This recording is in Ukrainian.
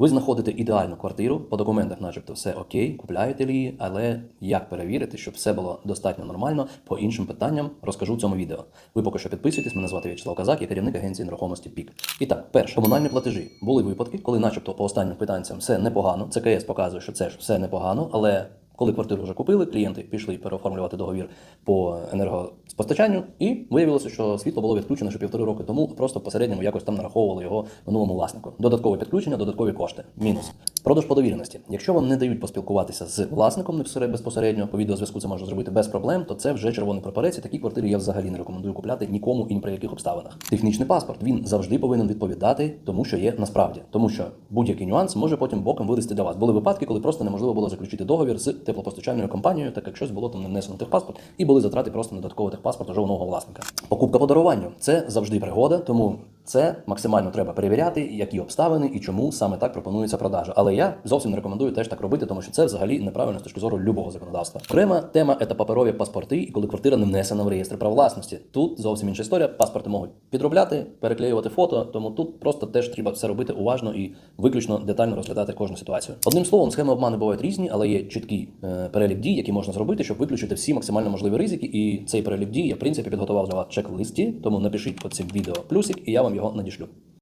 Ви знаходите ідеальну квартиру, по документах, начебто, все окей, купляєте її, але як перевірити, щоб все було достатньо нормально, по іншим питанням розкажу в цьому відео. Ви поки що підписуйтесь, мене звати В'ячеслав Казак, я керівник агенції нерухомості ПІК. І так, перше, комунальні платежі. Були випадки, коли, начебто, по останнім питанням все непогано. ЦКС показує, що це ж все непогано, але коли квартиру вже купили, клієнти пішли переоформлювати договір по енергоспостачанню, і виявилося, що світло було відключено ще півтори роки тому, просто посередньому якось там нараховували його минулому власнику. Додаткове підключення, додаткові кошти. Мінус. Продаж по довіреності. Якщо вам не дають поспілкуватися з власником безпосередньо, по відеозв'язку це можна зробити без проблем, то це вже червоний прапорець. І такі квартири я взагалі не рекомендую купляти нікому і ні при яких обставинах. Технічний паспорт він завжди повинен відповідати тому, що є насправді, тому що будь-який нюанс може потім боком вилізти для вас. Були випадки, коли просто неможливо було заключити договір з теплопостачальною компанією, так як щось було там не внесено техпаспорт, і були затрати просто на додатковий техпаспорт уже власника. Покупка по даруванню це завжди пригода, тому це максимально треба перевіряти, які обставини і чому саме так пропонується продажа. Але я зовсім не рекомендую теж так робити, тому що це взагалі неправильно з точки зору любого законодавства. Окрема тема це паперові паспорти, і коли квартира не внесена в реєстр прав власності. Тут зовсім інша історія. Паспорти можуть підробляти, переклеювати фото, тому тут просто теж треба все робити уважно і виключно детально розглядати кожну ситуацію. Одним словом, схеми обману бувають різні, але є чіткий е, перелік дій, які можна зробити, щоб виключити всі максимально можливі ризики. І цей перелік дій я в принципі підготував для вас чек-листі. Тому напишіть під цим відео плюсик, і я вам його надішлю.